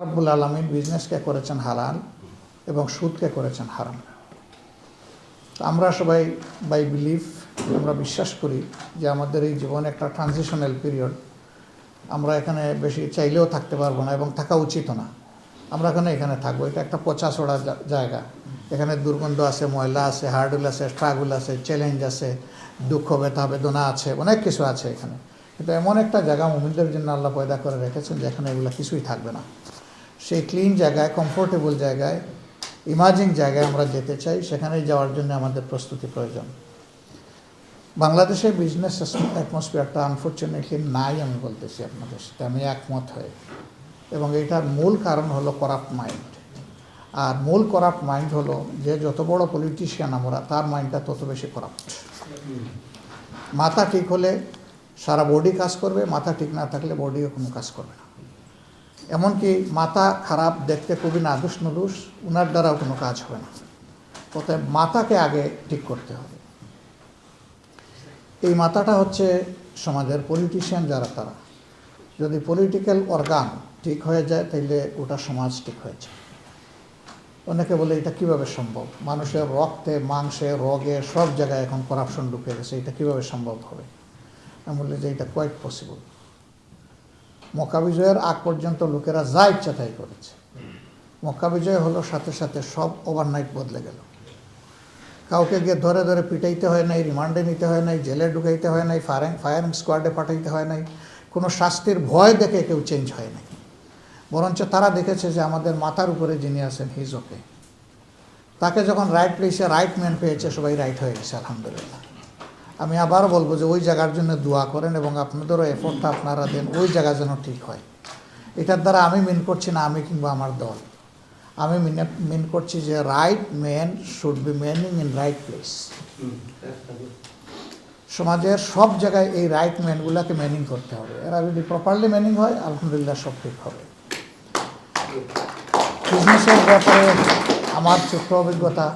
রব্বুল আলমিন বিজনেসকে করেছেন হালাল এবং সুদকে করেছেন হারাম। আমরা সবাই বাই বিলিভ আমরা বিশ্বাস করি যে আমাদের এই জীবনে একটা ট্রানজিশনাল পিরিয়ড আমরা এখানে বেশি চাইলেও থাকতে পারব না এবং থাকা উচিত না। আমরা এখানে এখানে থাকব? এটা একটা পচা ছড়া জায়গা। এখানে দুর্গন্ধ আছে, ময়লা আছে হার্ডুল আছে স্ট্রাগল আছে চ্যালেঞ্জ আছে, দুঃখ, ব্যথা, বেদনা আছে, অনেক কিছু আছে এখানে। কিন্তু এমন একটা জায়গা মুমিনদের জন্য আল্লাহ পয়দা করে রেখেছেন যেখানে এগুলো কিছুই থাকবে না। সেই ক্লিন জায়গায় কমফোর্টেবল জায়গায় ইমাজিং জায়গায় আমরা যেতে চাই সেখানে যাওয়ার জন্য আমাদের প্রস্তুতি প্রয়োজন। বাংলাদেশের বিজনেস অ্যাটমসফিয়ারটা আনফর্চুনেটলি নাই আমি বলতেছি আপনাদের সাথে, আমি একমত হয়ে। এবং এটার মূল কারণ হলো করাপ্ট মাইন্ড আর মূল করাপ্ট মাইন্ড হলো যে যত বড় পলিটিশিয়ান আমরা, তার মাইন্ডটা তত বেশি করাপ্ট মাথা ঠিক হলে সারা বডি কাজ করবে, মাথা ঠিক না থাকলে বডিও কোনো কাজ করবে না। এমনকি মাথা খারাপ দেখতে খুবই নাদুস নদুস, উনার দ্বারাও কোনো কাজ হবে না। অতএব মাথাকে আগে ঠিক করতে হবে। এই মাথাটা হচ্ছে সমাজের পলিটিশিয়ান যারা তারা। যদি পলিটিক্যাল অর্গান ঠিক হয়ে যায়, তাইলে ওটা সমাজ ঠিক হয়ে যায়। অনেকে বলে, এটা কীভাবে সম্ভব? মানুষের রক্তে, মাংসে, রোগে সব জায়গায় এখন করাপশন ঢুকে গেছে। এটা কীভাবে সম্ভব হবে? আমি বললি যে, এটা কোয়াইট পসিবল মক্কা বিজয়ের আগ পর্যন্ত লোকেরা যা ইচ্ছা তাই করেছে। মক্কা বিজয় হলো সাথে সাথে সব ওভারনাইট বদলে গেল। কাউকে গিয়ে ধরে ধরে পিটাইতে হয় নাই, রিমান্ডে নিতে হয় নাই, জেলে ঢুকাইতে হয় নাই ফায়ারিং ফায়ারিং স্কোয়াডে পাঠাইতে হয় নাই, কোনো শাস্তির ভয় দেখে কেউ চেঞ্জ হয় নাই। বরঞ্চ তারা দেখেছে যে আমাদের মাথার উপরে যিনি আছেন হিজ ওকে তাকে যখন রাইট প্লেসে রাইট ম্যান পেয়েছে, সবাই রাইট হয়ে গেছে, আলহামদুলিল্লাহ। আমি আবারও বলব যে ওই জায়গার জন্য দোয়া করেন এবং আপনাদেরও এফোর্টটা আপনারা দেন, ওই জায়গা যেন ঠিক হয়। এটার দ্বারা আমি মিন করছি না আমি কিংবা আমার দল। আমি মিনে মিন করছি যে right man should be manning in right place সমাজের সব জায়গায় এই রাইট ম্যানগুলোকে ম্যানিং করতে হবে। এরা যদি প্রপারলি ম্যানিং হয়, আলহামদুলিল্লাহ সব ঠিক হবে। বিজনেসের ব্যাপারে আমার ছোট্ট অভিজ্ঞতা,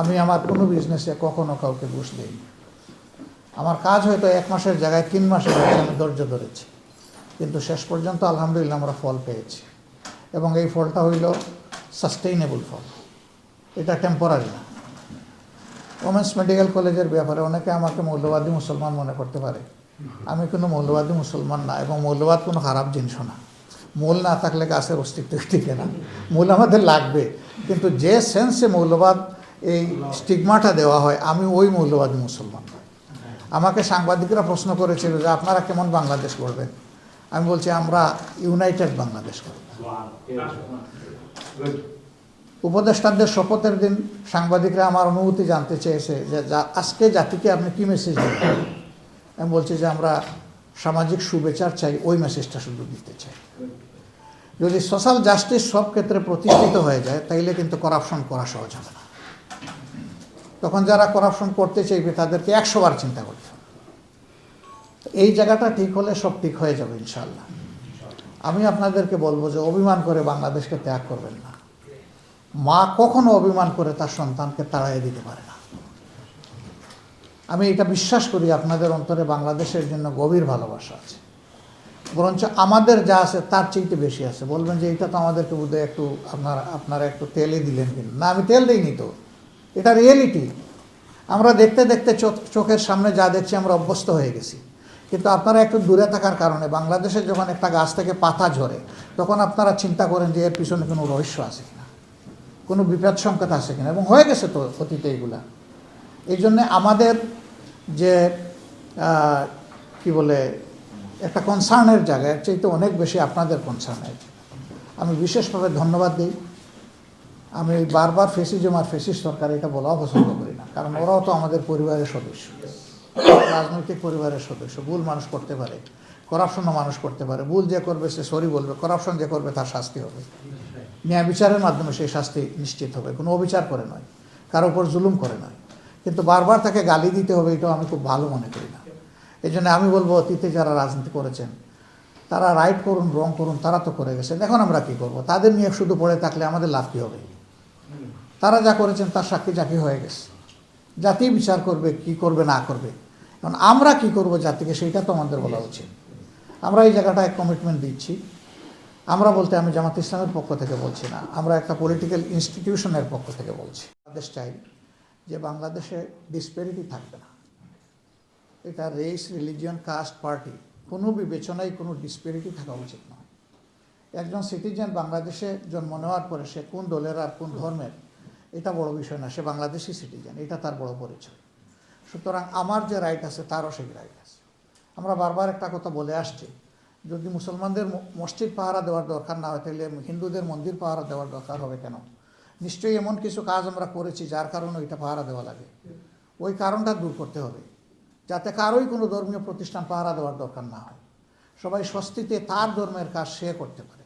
আমি আমার কোনো বিজনেসে কখনো কাউকে ঘুষ দিইনি। আমার কাজ হয়তো এক মাসের জায়গায় তিন মাসের জায়গায় আমি ধৈর্য ধরেছি। কিন্তু শেষ পর্যন্ত আলহামদুলিল্লাহ আমরা ফল পেয়েছি। এবং এই ফলটা হইল সাস্টেইনেবল ফল। এটা টেম্পোরারি না। ওমেন্স মেডিকেল কলেজের ব্যাপারে অনেকে আমাকে মৌলবাদী মুসলমান মনে করতে পারে। আমি কোনো মৌলবাদী মুসলমান না এবং মৌলবাদ কোনো খারাপ জিনিস না। মূল না থাকলে গাছের অস্তিত্ব টিকে না। মূল আমাদের লাগবে। কিন্তু যে সেন্সে মৌলবাদ এই স্টিগমাটা দেওয়া হয়, আমি ওই মৌলবাদী মুসলমান। আমাকে সাংবাদিকরা প্রশ্ন করেছিল যে আপনারা কেমন বাংলাদেশ করবেন? আমি বলছি, আমরা ইউনাইটেড বাংলাদেশ করব। উপদেষ্টাদের শপথের দিন সাংবাদিকরা আমার অনুভূতি জানতে চেয়েছে যে আজকে জাতিকে আপনি কী মেসেজ দেবেন? আমি বলছি যে আমরা সামাজিক সুবিচার চাই, ওই মেসেজটা শুধু দিতে চাই। যদি সোশ্যাল জাস্টিস সব ক্ষেত্রে প্রতিষ্ঠিত হয়ে যায়, তাইলে কিন্তু করাপশন করা সহজ হবে না। তখন যারা করাপশন করতে চাইবে, তাদেরকে একশো বার চিন্তা করতে হবে। এই জায়গাটা ঠিক হলে সব ঠিক হয়ে যাবে ইনশাল্লাহ আমি আপনাদেরকে বলব যে অভিমান করে বাংলাদেশকে ত্যাগ করবেন না। মা কখনো অভিমান করে তার সন্তানকে তাড়াইয়ে দিতে পারে না। আমি এটা বিশ্বাস করি, আপনাদের অন্তরে বাংলাদেশের জন্য গভীর ভালোবাসা আছে। বরঞ্চ আমাদের যা আছে, তার চাইতে বেশি আছে। বলবেন যে এটা তো আমাদেরকে বোধহয় একটু আপনার, আপনারা একটু তেলে দিলেন কিন্তু না, আমি তেল দিইনি তো। এটা রিয়েলিটি আমরা দেখতে দেখতে চোখ, চোখের সামনে যা দেখছি আমরা অভ্যস্ত হয়ে গেছি। কিন্তু আপনারা একটু দূরে থাকার কারণে, বাংলাদেশে যখন একটা গাছ থেকে পাতা ঝরে, তখন আপনারা চিন্তা করেন যে এর পিছনে কোনো রহস্য আছে কিনা? কোনো বিপদ সংকেত আছে কিনা? এবং হয়ে গেছে তো অতীতে এগুলা। এই জন্যে আমাদের যে কি বলে, একটা কনসার্নের জায়গা এর চাইতে অনেক বেশি আপনাদের কনসার্নের আমি বিশেষভাবে ধন্যবাদ দিই। আমি বারবার ফেসিজম আর ফেসিস সরকার, এটা বলাও পছন্দ করি না। কারণ ওরাও তো আমাদের পরিবারের সদস্য। রাজনৈতিক পরিবারের সদস্য। ভুল মানুষ করতে পারে করাপশনও মানুষ করতে পারে। ভুল যে করবে, সে সরি বলবে। করাপশন যে করবে, তার শাস্তি হবে। ন্যায় বিচারের মাধ্যমে সেই শাস্তি নিশ্চিত হবে। কোনো অবিচার করে নয়। কারও উপর জুলুম করে নয়। কিন্তু বারবার তাকে গালি দিতে হবে, এটাও আমি খুব ভালো মনে করি না। এই জন্য আমি বলব, অতীতে যারা রাজনীতি করেছেন, তারা রাইট করুন রং করুন, তারা তো করে গেছেন। এখন আমরা কি করব? তাদের নিয়ে শুধু পড়ে থাকলে আমাদের লাভ কী হবে? তারা যা করেছেন তার সাক্ষী জাকি হয়ে গেছে। জাতি বিচার করবে কি করবে না করবে। এখন আমরা কি করব জাতিকে সেইটা তো আমাদের বলা উচিত। আমরা এই জায়গাটায় কমিটমেন্ট দিচ্ছি। আমরা বলতে আমি জামাত ইসলামের পক্ষ থেকে বলছি না আমরা একটা পলিটিক্যাল ইনস্টিটিউশনের পক্ষ থেকে বলছি। বাংলাদেশ চাই যে বাংলাদেশে ডিসপেরিটি থাকবে না। এটা রেস রিলিজিয়ন কাস্ট পার্টি কোনো বিবেচনায় কোনো ডিসপেরিটি থাকা উচিত নয়। একজন সিটিজেন বাংলাদেশে জন্ম নেওয়ার পরে সে কোন দলের আর কোন ধর্মের এটা বড় বিষয় না, সে বাংলাদেশি সিটিজেন এটা তার বড় পরিচয়। সুতরাং আমার যে রাইট আছে, তারও সেই রাইট আছে। আমরা বারবার একটা কথা বলে আসছি, যদি মুসলমানদের মসজিদ পাহারা দেওয়ার দরকার না হয়, তাহলে হিন্দুদের মন্দির পাহারা দেওয়ার দরকার হবে কেন? নিশ্চয়ই এমন কিছু কাজ আমরা করেছি যার কারণে ওইটা পাহারা দেওয়া লাগে। ওই কারণটা দূর করতে হবে, যাতে কারোই কোনো ধর্মীয় প্রতিষ্ঠান পাহারা দেওয়ার দরকার না হয়। সবাই স্বস্তিতে তার ধর্মের কাজ সে করতে পারে।